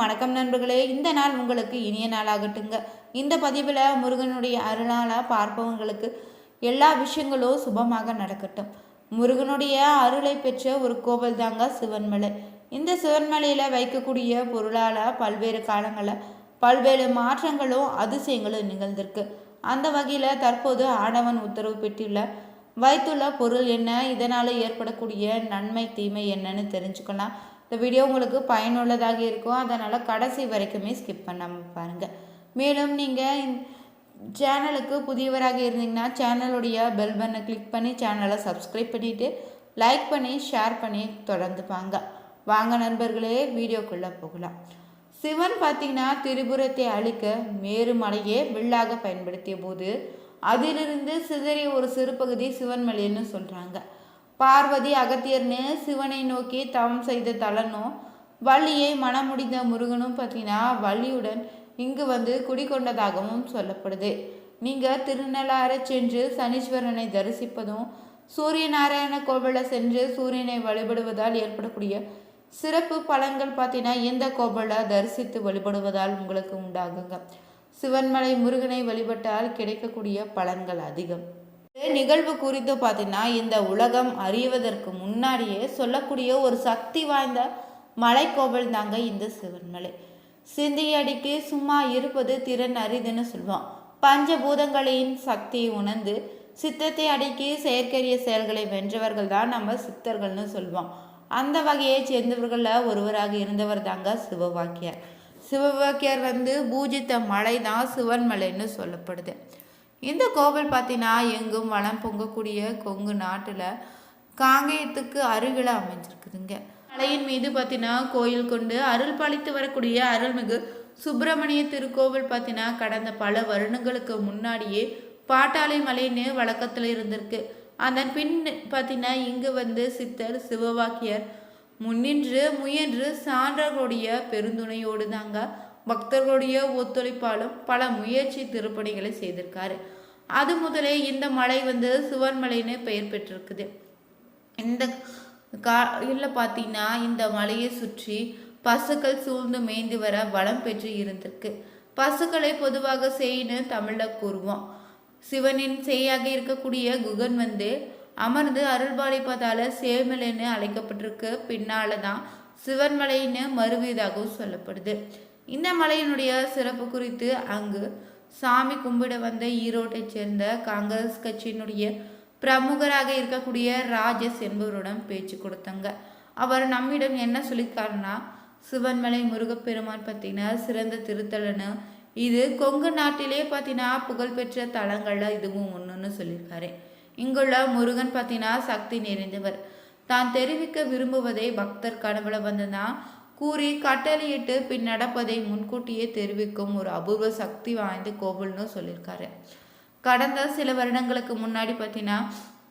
வணக்கம் நண்பர்களே. இந்த நாள் உங்களுக்கு இனிய நாளாகட்டுங்க. இந்த பதிவில் முருகனுடைய அருளால் பார்ப்பவங்களுக்கு எல்லா விஷயங்களும் சுபமாக நடக்கட்டும். முருகனுடைய அருளை பெற்ற ஒரு கோவில் தாங்க சிவன்மலை. இந்த சிவன்மலையில் வைக்கக்கூடிய பொருளால் பல்வேறு காலங்களில் பல்வேறு மாற்றங்களும் அதிசயங்களும் நிகழ்ந்திருக்கு. அந்த வகையில் தற்போது ஆடவன் உத்தரவு பெற்றுள்ள வைத்துள்ள பொருள் என்ன? இதனால் ஏற்படக்கூடிய நன்மை தீமை என்னன்னு தெரிஞ்சுக்கலாம். இந்த வீடியோ உங்களுக்கு பயனுள்ளதாக இருக்கும். அதனால் கடைசி வரைக்குமே ஸ்கிப் பண்ணாமல் பாருங்கள் மேலும் நீங்கள் சேனலுக்கு புதியவராக இருந்தீங்கன்னா சேனலுடைய பெல் பட்டனை கிளிக் பண்ணி சேனலை சப்ஸ்கிரைப் பண்ணிவிட்டு லைக் பண்ணி ஷேர் பண்ணி தொடர்ந்து வாங்க. வாங்க நண்பர்களே வீடியோக்குள்ளே போகலாம். சிவன் பார்த்தீங்கன்னா திரிபுரத்தை அழிக்க மேருமலையே வில்லாக பயன்படுத்திய போது அதிலிருந்து சிதறிய ஒரு சிறு பகுதி சிவன்மலைன்னு சொல்கிறாங்க பார்வதி அகத்தியர்னு சிவனை நோக்கி தவம் செய்த தலனும் வள்ளியை மனமுடிந்த முருகனும் பார்த்தீங்கன்னா வள்ளியுடன் இங்கு வந்து குடிகொண்டதாகவும் சொல்லப்படுது. நீங்கள் திருநள்ளாறு சென்று சனீஸ்வரனை தரிசிப்பதும் சூரிய நாராயண கோவிலில் சென்று சூரியனை வழிபடுவதால் ஏற்படக்கூடிய சிறப்பு பலன்கள் பார்த்தீங்கன்னா இந்த கோவிலில் தரிசித்து வழிபடுவதால் உங்களுக்கு உண்டாகுங்க. சிவன்மலை முருகனை வழிபட்டால் கிடைக்கக்கூடிய பலன்கள் அதிகம். நிகழ்வு குறித்து பார்த்தீங்கன்னா இந்த உலகம் அறிவதற்கு முன்னாடியே சொல்லக்கூடிய ஒரு சக்தி வாய்ந்த மலைக்கோவில் தாங்க இந்த சிவன்மலை. சிந்தியடிக்கு சும்மா இருப்பது திறன் அரிதுன்னு சொல்லுவோம் பஞ்சபூதங்களின் சக்தியை உணர்ந்து சித்தத்தை அடக்கி செயற்கரிய செயல்களை வென்றவர்கள் தான் நம்ம சித்தர்கள்னு சொல்லுவோம் அந்த வகையை சேர்ந்தவர்களில் ஒருவராக இருந்தவர் தாங்க சிவவாக்கியார். சிவவாக்கியார் வந்து பூஜித்த மலை தான் சிவன் மலைன்னு சொல்லப்படுது. இந்த கோவில் பார்த்தீங்கன்னா எங்கும் வளம் பொங்கக்கூடிய கொங்கு நாட்டில் காங்கேயத்துக்கு அருகில் அமைஞ்சிருக்குதுங்க. மலையின் மீது பார்த்தீங்கன்னா கோயில் கொண்டு அருள் பாலித்து வரக்கூடிய அருள்மிகு சுப்பிரமணிய திருக்கோவில் பார்த்தீங்கன்னா கடந்த பல வருடங்களுக்கு முன்னாடியே பாட்டாளி மலைன்னு வழக்கத்தில் இருந்திருக்கு. அதன் பின் பார்த்தீங்கன்னா இங்கு வந்து சித்தர் சிவவாக்கியர் முன்னின்று முயன்று சான்றர்களுடைய பெருந்துணையோடு தாங்க பக்தர்களுடைய ஒத்துழைப்பாலும் பல முயற்சி திருப்பணிகளை செய்திருக்காரு. அது முதலே இந்த மலை வந்து சிவன்மலைன்னு பெயர் பெற்றிருக்குது. இந்த கா இல்லை பார்த்தீங்கன்னா இந்த மலையை சுற்றி பசுக்கள் சூழ்ந்து மேய்ந்து வர வளம் பெற்று இருந்திருக்கு. பசுக்களை பொதுவாக செய்யின்னு தமிழில் கூறுவோம். சிவனின் செய்யாக இருக்கக்கூடிய குகன் வந்து அமர்ந்து அருள்பாலிப்பதால சேமலைன்னு அழைக்கப்பட்டிருக்கு. பின்னால தான் சிவன்மலைன்னு மறுவியதாகவும் சொல்லப்படுது. இந்த மலையினுடைய சிறப்பு குறித்து அங்கு சாமி கும்பிட வந்த ஈரோட்டைச் சேர்ந்த காங்கிரஸ் கட்சியினுடைய பிரமுகராக இருக்கக்கூடிய ராஜஸ் என்பவருடன் பேச்சு கொடுத்தாங்க. அவர் நம்மிடம் என்ன சொல்லியிருக்காருன்னா சிவன்மலை முருகப்பெருமான் பார்த்தீங்கன்னா சிறந்த திருத்தலன்னு இது கொங்கு நாட்டிலே பார்த்தீங்கன்னா புகழ்பெற்ற தலங்களில் இதுவும் ஒன்றுன்னு சொல்லியிருக்காரு. இங்குள்ள முருகன் பார்த்தீங்கன்னா சக்தி நிறைந்தவர். தான் தெரிவிக்க விரும்புவதை பக்தர் கனவுல வந்துதான் கூறி கட்டளையிட்டு பின் நடப்பதை முன்கூட்டியே தெரிவிக்கும் ஒரு அபூர்வ சக்தி வாய்ந்த கோவில்னு சொல்லியிருக்காரு. கடந்த சில வருடங்களுக்கு முன்னாடி பார்த்தீங்கன்னா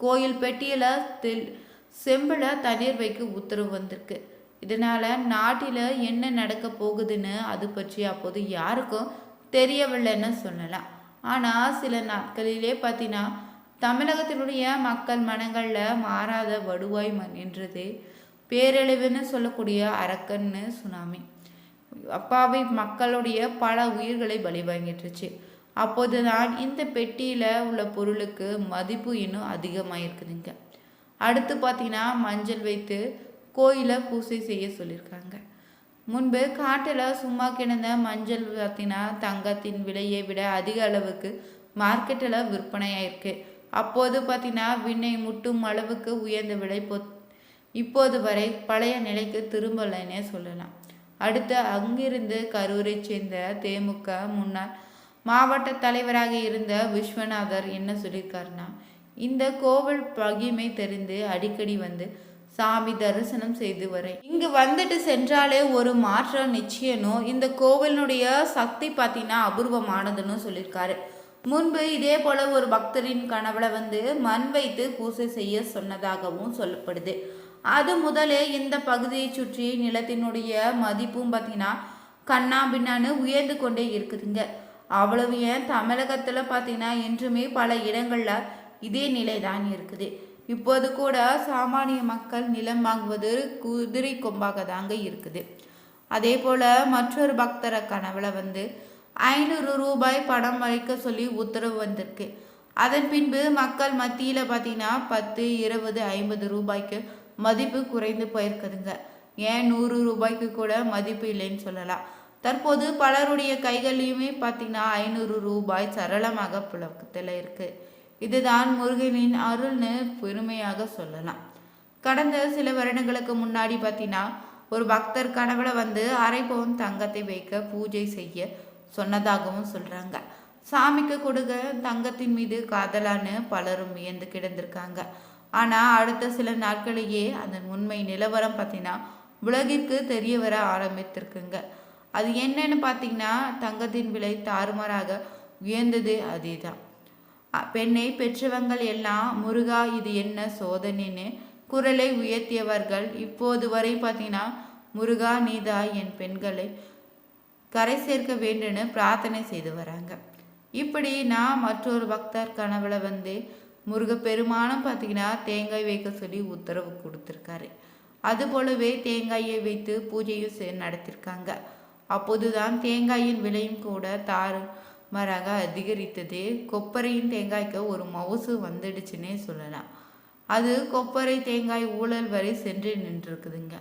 கோயில் பெட்டியில் தெல் செம்பில் தண்ணீர் வைக்க உத்தரவு வந்திருக்கு. இதனால் நாட்டில் என்ன நடக்க போகுதுன்னு அது பற்றி அப்போது யாருக்கும் தெரியவில்லைன்னு சொல்லலாம். ஆனால் சில நாட்களிலே பார்த்தீங்கன்னா தமிழகத்தினுடைய மக்கள் மனங்களில் மாறாத வடுவாய் நின்றது பேரழிவுன்னு சொல்லக்கூடிய அரக்கன்னு சுனாமி. அப்பாவி மக்களுடைய பல உயிர்களை பலி வாங்கிட்டுருச்சு. அப்போது தான் இந்த பெட்டியில் உள்ள பொருளுக்கு மதிப்பு இன்னும் அதிகமாயிருக்குதுங்க. அடுத்து பார்த்தீங்கன்னா மஞ்சள் வைத்து கோயிலை பூசை செய்ய சொல்லியிருக்காங்க. முன்பு காட்டில் சும்மா கிடந்த மஞ்சள் பார்த்தீங்கன்னா தங்கத்தின் விலையை விட அதிக அளவுக்கு மார்க்கெட்டில் விற்பனையாயிருக்கு. அப்போது பார்த்தீங்கன்னா விண்ணை முட்டும் அளவுக்கு உயர்ந்த விலை பொத் இப்போது வரை பழைய நிலைக்கு திரும்பலைன்னே சொல்லலாம். அடுத்து அங்கிருந்து கரூரை சேர்ந்த தேமுக முன்னாள் மாவட்ட தலைவராக இருந்த விஸ்வநாதர் என்ன சொல்லியிருக்காருன்னா இந்த கோவில் பகிமை தெரிந்து அடிக்கடி வந்து சாமி தரிசனம் செய்து வரேன் இங்கு வந்துட்டு சென்றாலே ஒரு மாற்றம் நிச்சயனும் இந்த கோவிலினுடைய சக்தி பார்த்தீங்கன்னா அபூர்வமானதுன்னு சொல்லியிருக்காரு. முன்பு இதே போல ஒரு பக்தரின் கனவுல வந்து மண் வைத்து பூசை செய்ய சொன்னதாகவும் சொல்லப்படுது. அது முதலே இந்த பகுதியை சுற்றி நிலத்தினுடைய மதிப்பும் பார்த்தீங்கன்னா கண்ணா பின்னான்னு உயர்ந்து கொண்டே இருக்குதுங்க. அவ்வளவு ஏன்? தமிழகத்தில் பார்த்தீங்கன்னா என்றுமே பல இடங்களில் இதே நிலை தான் இருக்குது. இப்போது கூட சாமானிய மக்கள் நிலம் வாங்குவது குதிரை கொம்பாக தாங்க இருக்குது. அதே போல் மற்றொரு பக்தர கனவுல வந்து ஐநூறு ரூபாய் பணம் வைக்க சொல்லி உத்தரவு வந்திருக்கு. அதன் பின்பு மக்கள் மத்தியில் பார்த்தீங்கன்னா பத்து இருபது ஐம்பது ரூபாய்க்கு மதிப்பு குறைந்து போயிருக்குதுங்க. ஏன் நூறு ரூபாய்க்கு கூட மதிப்பு இல்லைன்னு சொல்லலாம். தற்போது பலருடைய கைகள்லையுமே பார்த்தீங்கன்னா ஐநூறு ரூபாய் சரளமாக புழக்கத்தில் இருக்குது இதுதான் முருகனின் அருள்னு பெருமையாக சொல்லலாம். கடந்த சில வருடங்களுக்கு முன்னாடி பார்த்தீங்கன்னா ஒரு பக்தர் கனவுல வந்து அரை பவுன் தங்கத்தை வைக்க பூஜை செய்ய சொன்னதாகவும் சொல்கிறாங்க சாமிக்கு கொடுக்க தங்கத்தின் மீது காதலான்னு பலரும் வியந்து கிடந்திருக்காங்க. ஆனால் அடுத்த சில நாட்களையே அதன் உண்மை நிலவரம் பார்த்தீங்கன்னா உலகிற்கு தெரிய வர ஆரம்பித்திருக்குங்க. அது என்னன்னு பார்த்தீங்கன்னா தங்கத்தின் விலை தாறுமாறாக உயர்ந்தது அதே தான் பெண்ணை பெற்றவங்கள் எல்லாம் முருகா இது என்ன சோதனைன்னு குரலை உயர்த்தியவர்கள் இப்போது வரை பார்த்தீங்கன்னா முருகா நீதா என் பெண்களை கரை சேர்க்க வேண்டும்னு பிரார்த்தனை செய்து வராங்க. இப்படி நான் மற்றொரு பக்தர் கனவுல வந்து முருகப்பெருமானும் பார்த்தீங்கன்னா தேங்காய் வைக்க சொல்லி உத்தரவு கொடுத்துருக்காரு. அது போலவே தேங்காயை வைத்து பூஜையும் செ நடத்திருக்காங்க. அப்போதுதான் தேங்காயின் விலையும் கூட தாறு மாறாக அதிகரித்தது. கொப்பரையின் தேங்காய்க்கு ஒரு மவுசு வந்துடுச்சுன்னே சொல்லலாம். அது கொப்பரை தேங்காய் ஊழல் வரை சென்று நின்றுருக்குதுங்க.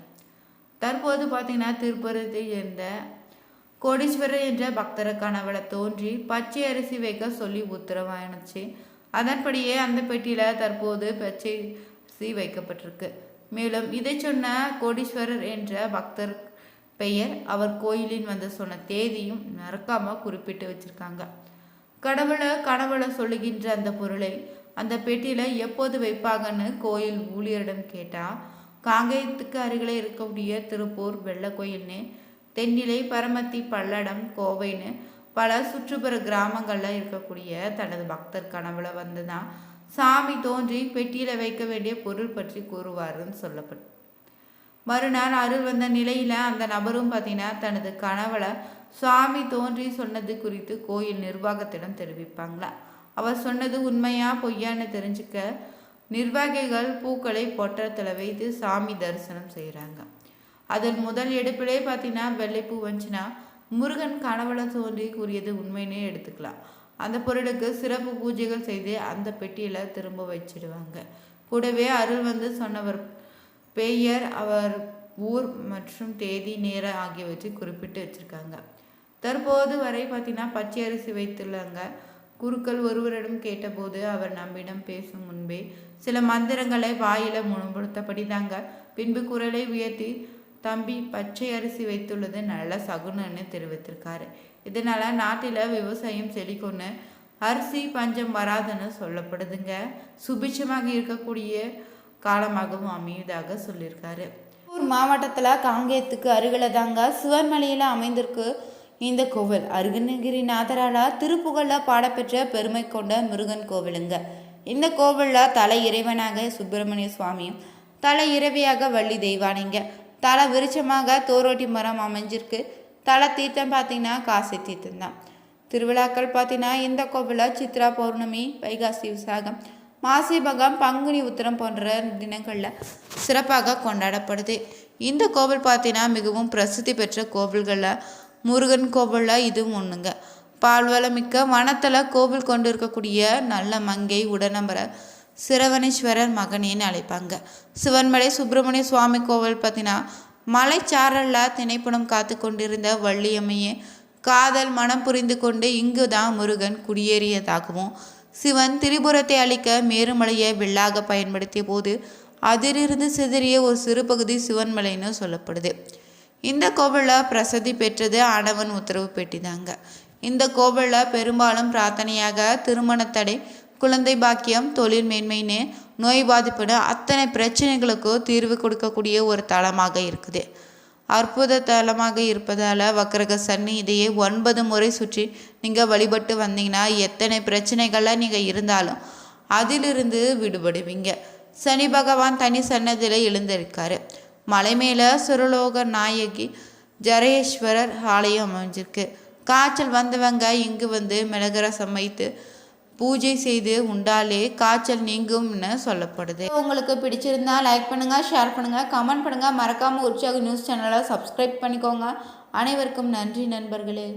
தற்போது பார்த்தீங்கன்னா திருப்பரத்தை சேர்ந்த கோடீஸ்வரர் என்ற பக்தர கணவளை தோன்றி பச்சை அரிசி வைக்க சொல்லி உத்தரவாயினுச்சு. அதன்படியே அந்த பெட்டியில் தற்போது பச்சை சி வைக்கப்பட்டிருக்கு. மேலும் இதை சொன்ன கோடீஸ்வரர் என்ற பக்தர் பெயர் அவர் கோயிலின் வந்து சொன்ன தேதியும் மறக்காம குறிப்பிட்டு வச்சிருக்காங்க. கடவுளை கடவுளை சொல்லுகின்ற அந்த பொருளை அந்த பெட்டியில எப்போது வைப்பாங்கன்னு கோயில் ஊழியரிடம் கேட்டா காங்கேயத்துக்கு அருகிலே இருக்கக்கூடிய திருப்பூர் வெள்ளக்கோயில்னு தென்னிலை பரமத்தி பல்லடம் கோவைன்னு பல சுற்றுப்புற கிராமங்களில் இருக்கக்கூடிய தனது பக்தர் கனவுல வந்து தான் சாமி தோன்றி பெட்டியில் வைக்க வேண்டிய பொருள் பற்றி கூறுவார்னு சொல்லப்பட்டு மறுநாள் அருள் வந்த நிலையில் அந்த நபரும் பார்த்தீங்கன்னா தனது கனவுல சுவாமி தோன்றி சொன்னது குறித்து கோயில் நிர்வாகத்திடம் தெரிவிப்பாங்களா? அவர் சொன்னது உண்மையா பொய்யான்னு தெரிஞ்சுக்க நிர்வாகிகள் பூக்களை பொட்டத்தில் வைத்து சாமி தரிசனம் செய்கிறாங்க அதன் முதல் எடுப்பிலே பார்த்தீங்கன்னா வெள்ளைப்பூ வந்துச்சுன்னா முருகன் கனவுல தோன்றி கூறியது உண்மையினே எடுத்துக்கலாம். அந்த பொருளுக்கு சிறப்பு பூஜைகள் செய்து அந்த பெட்டியில் திரும்ப வச்சிடுவாங்க. கூடவே அருள் வந்து சொன்னவர் பெயர் அவர் ஊர் மற்றும் தேதி நேரம் ஆகியவற்றை குறிப்பிட்டு வச்சுருக்காங்க. தற்போது வரை பார்த்தீங்கன்னா பச்சை அரிசி வைத்துள்ளாங்க. குருக்கள் ஒருவரிடம் கேட்டபோது அவர் நம்மிடம் பேசும் முன்பே சில மந்திரங்களை வாயில முன்படுத்தபடி தாங்க பின்பு குரலை உயர்த்தி தம்பி பச்சை அரிசி வைத்துள்ளது நல்ல சகுனன்னு தெரிவித்திருக்காரு. இதனால நாட்டில் விவசாயம் செழிக்கும்னு அரிசி பஞ்சம் வராதுன்னு சொல்லப்படுதுங்க. சுபிட்சமாக இருக்கக்கூடிய காலமாகவும் அமையுதாக சொல்லியிருக்காரு. திருப்பூர் மாவட்டத்தில் காங்கேயத்துக்கு அருகில் தாங்க சிவன்மலையில் அமைந்திருக்கு இந்த கோவில். அருகநகிரிநாதரால் திருப்புகழில் பாடப்பெற்ற பெருமை கொண்ட முருகன் கோவிலுங்க. இந்த கோவிலில் தலை இறைவனாக சுப்பிரமணிய சுவாமியும் தலை இறைவியாக வள்ளி தெய்வானிங்க. தலை விருட்சமாக தோரோட்டி மரம் அமைஞ்சிருக்கு. தலை தீர்த்தம் பார்த்தீங்கன்னா காசி தீர்த்தம் தான் திருவிழாக்கள் பார்த்தீங்கன்னா இந்த கோவிலில் சித்ரா பௌர்ணமி வைகாசி விசாகம் மாசிபகம் பங்குனி உத்திரம் போன்ற தினங்களில் சிறப்பாக கொண்டாடப்படுது. இந்த கோவில் பார்த்தீங்கன்னா மிகவும் பிரசித்தி பெற்ற கோவில்களில் முருகன் கோவிலில் இதுவும் ஒன்றுங்க பால்வளமிக்க வனத்தில் கோவில் கொண்டு இருக்கக்கூடிய நல்ல மங்கை உடனம்பர சிரவணேஸ்வரர் மகனேன்னு அழைப்பாங்க. சிவன்மலை சுப்பிரமணிய சுவாமி கோவில் பார்த்தீங்கன்னா மலைச்சாரலில் திணைப்பணம் காத்து கொண்டிருந்த வள்ளியம்மையே காதல் மனம் புரிந்து கொண்டு இங்கு தான் முருகன் குடியேறியதாகவும் சிவன் திரிபுரத்தை அழிக்க மேருமலையை வில்லாக பயன்படுத்திய போது அதிலிருந்து சிதறிய ஒரு சிறு பகுதி சிவன்மலைன்னு சொல்லப்படுது. இந்த கோவிலில் பிரசதி பெற்றது ஆடவன் உத்தரவு பெட்டிதாங்க. இந்த கோவிலில் பெரும்பாலும் பிரார்த்தனையாக திருமணத்தடை குழந்தை பாக்கியம் தொழில் மேன்மைன்னு நோய் பாதிப்புன்னு அத்தனை பிரச்சனைகளுக்கும் தீர்வு கொடுக்கக்கூடிய ஒரு தலமாக இருக்குது. அற்புத தலமாக இருப்பதால் வக்கரக சன்னி இதையே ஒன்பது முறை சுற்றி நீங்கள் வழிபட்டு வந்தீங்கன்னா எத்தனை பிரச்சனைகள்லாம் நீங்கள் இருந்தாலும் அதிலிருந்து விடுபடுவீங்க. சனி பகவான் தனி சன்னதியில் எழுந்திருக்காரு. மலை மேலே சுரலோக நாயகி ஜரேஸ்வரர் ஆலயம் அமைஞ்சிருக்கு. காய்ச்சல் வந்தவங்க இங்கு வந்து மிளகரசம் வைத்து பூஜை செய்து உண்டாலே காய்ச்சல் நீங்கும்னு சொல்லப்படுது. உங்களுக்கு பிடிச்சிருந்தா லைக் பண்ணுங்கள் ஷேர் பண்ணுங்கள் கமெண்ட் பண்ணுங்கள் மறக்காமல் உற்சாக நியூஸ் சேனலை சப்ஸ்கிரைப் பண்ணிக்கோங்க. அனைவருக்கும் நன்றி நண்பர்களே.